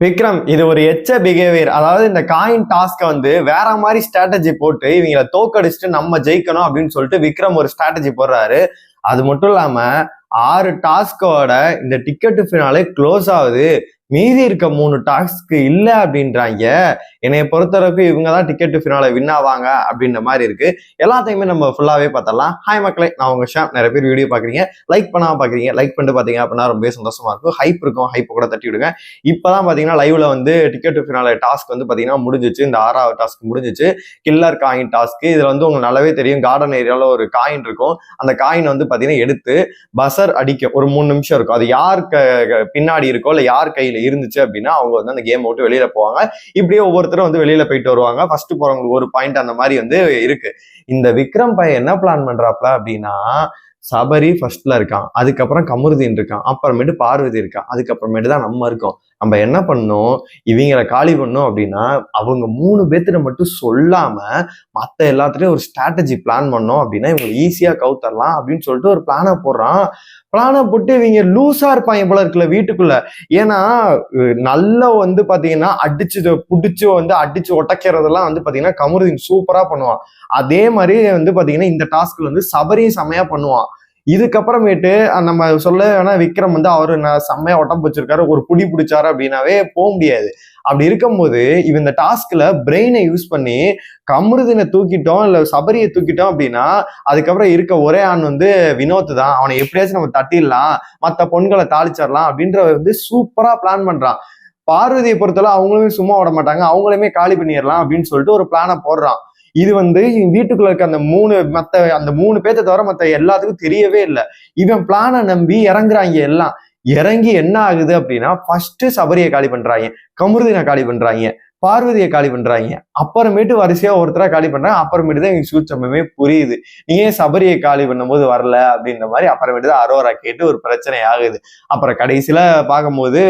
விக்ரம் இது ஒரு எச்ச பிஹேவியர் அதாவது இந்த காயின் டாஸ்க்கை வந்து வேற மாதிரி ஸ்ட்ராட்டஜி போட்டு இவங்கள தோக்கடிச்சுட்டு நம்ம ஜெயிக்கணும் அப்படின்னு சொல்லிட்டு விக்ரம் ஒரு ஸ்ட்ராட்டஜி போடுறாரு. அது மட்டும் இல்லாம ஆறு டாஸ்கோட இந்த டிக்கெட்டு ஃபினாலே க்ளோஸ் ஆகுது. மீதி இருக்க மூணு டாஸ்க்கு இல்லை அப்படின்றாங்க. என்னைய பொறுத்தளவுக்கு இவங்க தான் டிக்கெட் ஃபினால வின் ஆவாங்க அப்படின்ற மாதிரி இருக்கு. எல்லாத்தையுமே நம்ம ஃபுல்லாகவே பார்த்தலாம் ஹாய் மக்களே நான் உங்க ஷாம். நிறைய பேர் வீடியோ பார்க்குறீங்க. லைக் பண்ணாம பார்க்குறீங்க. லைக் பண்ணிட்டு பார்த்தீங்க அப்படின்னா ரொம்ப சந்தோஷமா இருக்கும். ஹைப் இருக்கும். ஹைப் கூட தட்டி விடுங்க. இப்பதான் பார்த்தீங்கன்னா லைவ்ல வந்து டிக்கெட் ஃபினால டாஸ்க் வந்து பார்த்தீங்கன்னா முடிஞ்சிச்சு. இந்த ஆறாவது டாஸ்க் முடிஞ்சிச்சு. கில்லர் காயின் டாஸ்க்கு இதில் வந்து உங்களுக்கு நல்லாவே தெரியும். கார்டன் ஏரியாவில் ஒரு காயின் இருக்கும். அந்த காயின் வந்து பார்த்தீங்கன்னா எடுத்து பசர் அடிக்கும். ஒரு மூணு நிமிஷம் இருக்கும். அது யார் க- க- பின்னாடி இருக்கோ இல்லை யார் கையில் இருந்துச்சு அப்படின்னா அவங்க வந்து அந்த கேம் விட்டு வெளியில போவாங்க. இப்படியே ஒவ்வொருத்தரும் வந்து வெளியில போயிட்டு வருவாங்க. ஃபர்ஸ்ட் போறவங்களுக்கு ஒரு பாயிண்ட் அந்த மாதிரி வந்து இருக்கு. இந்த விக்ரம் பையன் என்ன பிளான் பண்றாப்ல அப்படின்னா சபரி ஃபர்ஸ்ட்ல இருக்கான். அதுக்கப்புறம் கமருதீன் இருக்கான். அப்புறமேட்டு பார்வதி இருக்கான் அதுக்கப்புறமேட்டு தான் நம்ம இருக்கோம். நம்ம என்ன பண்ணோம் இவங்களை காலி பண்ணோம் அப்படின்னா அவங்க மூணு பேர்த்திட்ட மட்டும் சொல்லாம மத்த எல்லாத்துலயும் ஒரு ஸ்ட்ராட்டஜி பிளான் பண்ணோம் அப்படின்னா இவங்க ஈஸியா கவுத்தரலாம் அப்படின்னு சொல்லிட்டு ஒரு பிளானை போடுறான். பிளானை போட்டு இவங்க லூஸா இருப்பாங்க போல இருக்குல்ல வீட்டுக்குள்ள. ஏன்னா நல்லா நல்ல வந்து பாத்தீங்கன்னா அடிச்சு புடிச்சு வந்து அடிச்சு ஒட்டக்கிறதெல்லாம் வந்து பாத்தீங்கன்னா கமருதீன் சூப்பரா பண்ணுவான். அதே மாதிரி வந்து பாத்தீங்கன்னா இந்த டாஸ்க்ல வந்து சபரியும் செமையா பண்ணுவான். இதுக்கப்புறமேட்டு நம்ம சொல்ல வேணா விக்ரம் வந்து அவர் நான் செம்மையா ஒட்டம் வச்சிருக்காரு ஒரு புடி பிடிச்சாரு அப்படின்னாவே போக முடியாது. அப்படி இருக்கும்போது இவன் இந்த டாஸ்க்ல பிரெயினை யூஸ் பண்ணி கமருதினை தூக்கிட்டோம் இல்ல சபரியை தூக்கிட்டோம் அப்படின்னா அதுக்கப்புறம் இருக்க ஒரே ஆண் வந்து வினோத் தான். அவனை எப்படியாச்சும் நம்ம தட்டிடலாம் மத்த பொண்களை தாளிச்சிடலாம் அப்படின்ற வந்து சூப்பரா பிளான் பண்றான். பார்வதியை பொறுத்தவரை அவங்களுமே சும்மா விட மாட்டாங்க. அவங்களுமே காலி பண்ணிடலாம் அப்படின்னு சொல்லிட்டு ஒரு பிளானை போடுறான். இது வந்து வீட்டுக்குள்ள இருக்க அந்த மூணு மத்த அந்த மூணு பேர்த்த தவிர மத்த எல்லாத்துக்கும் தெரியவே இல்லை. இவன் பிளானை நம்பி இறங்குறாங்க எல்லாம். இறங்கி என்ன ஆகுது அப்படின்னா ஃபர்ஸ்ட் சபரியை காலி பண்றாங்க கமருதினை காலி பண்றாங்க பார்வதியை காலி பண்றாங்க. அப்புறமேட்டு வரிசையா ஒருத்தரா காலி பண்றாங்க அப்புறமேட்டு தான் எங்களுக்கு சூட்சமே புரியுது. நீ ஏன் சபரியை காலி பண்ணும்போது வரல அப்படின்ற மாதிரி அப்புறமேட்டு தான் அரோரா கேட்டு ஒரு பிரச்சனை ஆகுது. அப்புறம் கடைசியில பார்க்கும்போது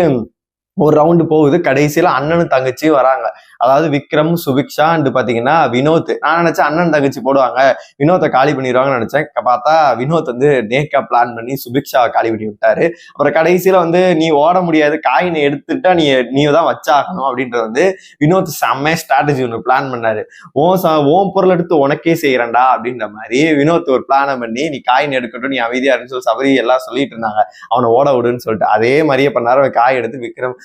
ஒரு ரவுண்டு போகுது. கடைசியில அண்ணனும் தங்கச்சியும் வராங்க. அதாவது விக்ரம் சுபிக்ஷா அண்ட் பாத்தீங்கன்னா வினோத். நான் நினைச்சேன் அண்ணன் தங்கச்சி போடுவாங்க. வினோத்தை காலி பண்ணிடுவாங்கன்னு நினைச்சேன். பார்த்தா வினோத் வந்து நேக்கா பிளான் பண்ணி சுபிக்ஷாவை காலி பண்ணி விட்டாரு. அப்புறம் கடைசியில வந்து நீ ஓட முடியாது. காயினை எடுத்துட்டா நீ நீ தான் வச்சாகணும் அப்படின்றது வந்து வினோத் செம்ம ஸ்ட்ராட்டஜி ஒன்று பிளான் பண்ணாரு. ஓன் ச ஓன் பொருள் எடுத்து உனக்கே செய்யறேன்டா அப்படின்ற மாதிரி வினோத் ஒரு பிளானை பண்ணி நீ காயின் எடுக்கட்டும் நீ அமைதியா இருந்து சொல்லி சபரி எல்லாம் சொல்லிட்டு இருந்தாங்க. அவனை ஓட விடுன்னு சொல்லிட்டு. அதே மாதிரியே பண்ணாரு. அவன் காய் எடுத்து விக்ரம்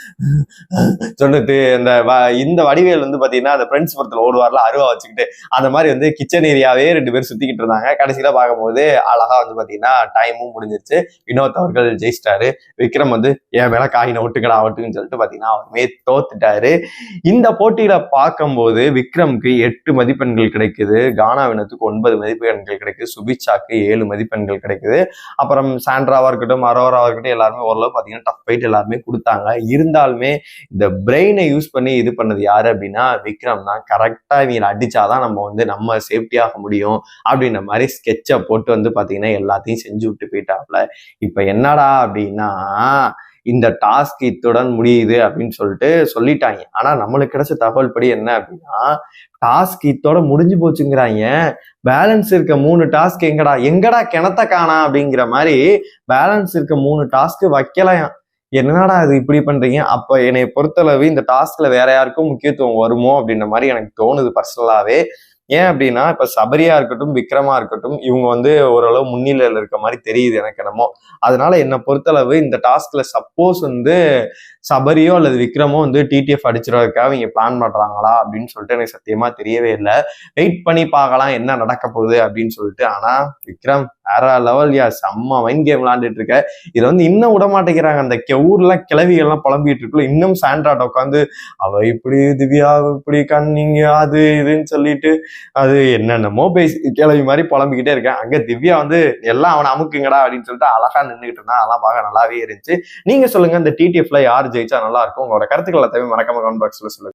சொல்லிட்டு இந்த வ- இந்த வடிவேல் வந்து பாத்தீங்கன்னா அந்த ஃப்ரெண்ட்ஸ் படத்துல ஓடுவார்ல அருவா வச்சுக்கிட்டு. அந்த மாதிரி வந்து கிச்சன் ஏரியாவே ரெண்டு பேர் சுத்திக்கிட்டு இருந்தாங்க. கடைசியில பார்க்கும்போது அழகா வந்து பாத்தீங்கன்னா டைமும் முடிஞ்சிருச்சு. வினோத் அவர்கள் ஜெயிச்சிட்டாரு. விக்ரம் வந்து என் மேல காயின ஒட்டுக்கடா ஒட்டுக்குன்னு சொல்லிட்டு பாத்தீங்கன்னா அவருமே தோத்துட்டாரு. இந்த போட்டியில பார்க்கும்போது விக்ரம்க்கு எட்டு மதிப்பெண்கள் கிடைக்குது. கானா வினத்துக்கு ஒன்பது மதிப்பெண்கள் கிடைக்குது. சுபிச்சாக்கு ஏழு மதிப்பெண்கள் கிடைக்குது. அப்புறம் சாண்ட்ராவா இருக்கட்டும் அரோராவா இருக்கட்டும் எல்லாருமே ஓரளவு பாத்தீங்கன்னா டஃப் ஃபைட் எல்லாருமே கொடுத்தாங்க. இருந்த இருந்தாலுமே இந்த பிரெயினை யூஸ் பண்ணி இது பண்ணது யாரு அப்படின்னா விக்ரம் தான். கரெக்டாக இவங்களை அடிச்சாதான் நம்ம வந்து நம்ம சேஃப்டியாக முடியும் அப்படின்ற மாதிரி ஸ்கெட்சை போட்டு வந்து பார்த்தீங்கன்னா எல்லாத்தையும் செஞ்சு விட்டு போயிட்டாப்ல. இப்போ என்னடா அப்படின்னா இந்த டாஸ்க் இத்துடன் முடியுது அப்படின்னு சொல்லிட்டு சொல்லிட்டாங்க. ஆனா நம்மளுக்கு கிடைச்ச தகவல் படி என்ன அப்படின்னா டாஸ்க் இத்தோட முடிஞ்சு போச்சுங்கிறாங்க. பேலன்ஸ் இருக்க மூணு டாஸ்க் எங்கடா எங்கடா கிணத்த காணா அப்படிங்கிற மாதிரி பேலன்ஸ் இருக்க மூணு டாஸ்க் வைக்கலையாம். என்னடா அது இப்படி பண்றீங்க? அப்ப என்னை பொறுத்தளவு இந்த டாஸ்க்ல வேற யாருக்கும் முக்கியத்துவம் வருமோ அப்படின்ற மாதிரி எனக்கு தோணுது பர்சனலாவே ஏன் அப்படின்னா இப்ப சபரியா இருக்கட்டும் விக்ரமா இருக்கட்டும் இவங்க வந்து ஓரளவு முன்னிலையில இருக்க மாதிரி தெரியுது எனக்கு என்னமோ. அதனால என்னை பொறுத்தளவு இந்த டாஸ்க்ல சப்போஸ் வந்து சபரியோ அல்லது விக்ரமோ வந்து டிடிஎஃப் அடிச்சிடறதுக்காக இவங்க பிளான் பண்றாங்களா அப்படின்னு சொல்லிட்டு எனக்கு சத்தியமா தெரியவே இல்லை. வெயிட் பண்ணி பார்க்கலாம் என்ன நடக்க போகுது அப்படின்னு சொல்லிட்டு. ஆனா விக்ரம் வேற லெவல் யா? செம்ம மைண்ட் கேம் விளாண்டுட்டு இருக்க. இதை வந்து இன்னும் விட மாட்டேங்கிறாங்க. அந்த கெ- கிளவிகள்லாம் புலம்பிட்டு இருக்குல்ல இன்னும் சாண்ட்ராட்ட உட்காந்து அவ இப்படி திவ்யா இப்படி கண்ணிங்க அது இதுன்னு சொல்லிட்டு அது என்னென்னமோ பேசி கிளவி மாதிரி புலம்பிக்கிட்டே இருக்கேன். அங்க திவ்யா வந்து எல்லாம் அவனை அமுக்குங்கடா அப்படின்னு சொல்லிட்டு அழகா நின்றுகிட்டு இருந்தா. அதெல்லாம் பார்க்க நல்லாவே இருந்துச்சு. நீங்க சொல்லுங்க இந்த டிடிஎஃப்ல யார் ஜெயிச்சா நல்லா இருக்கும்? உங்களோட கருத்துக்களை தவிர மறக்காம கமெண்ட் பாக்ஸ்ல சொல்லுங்க.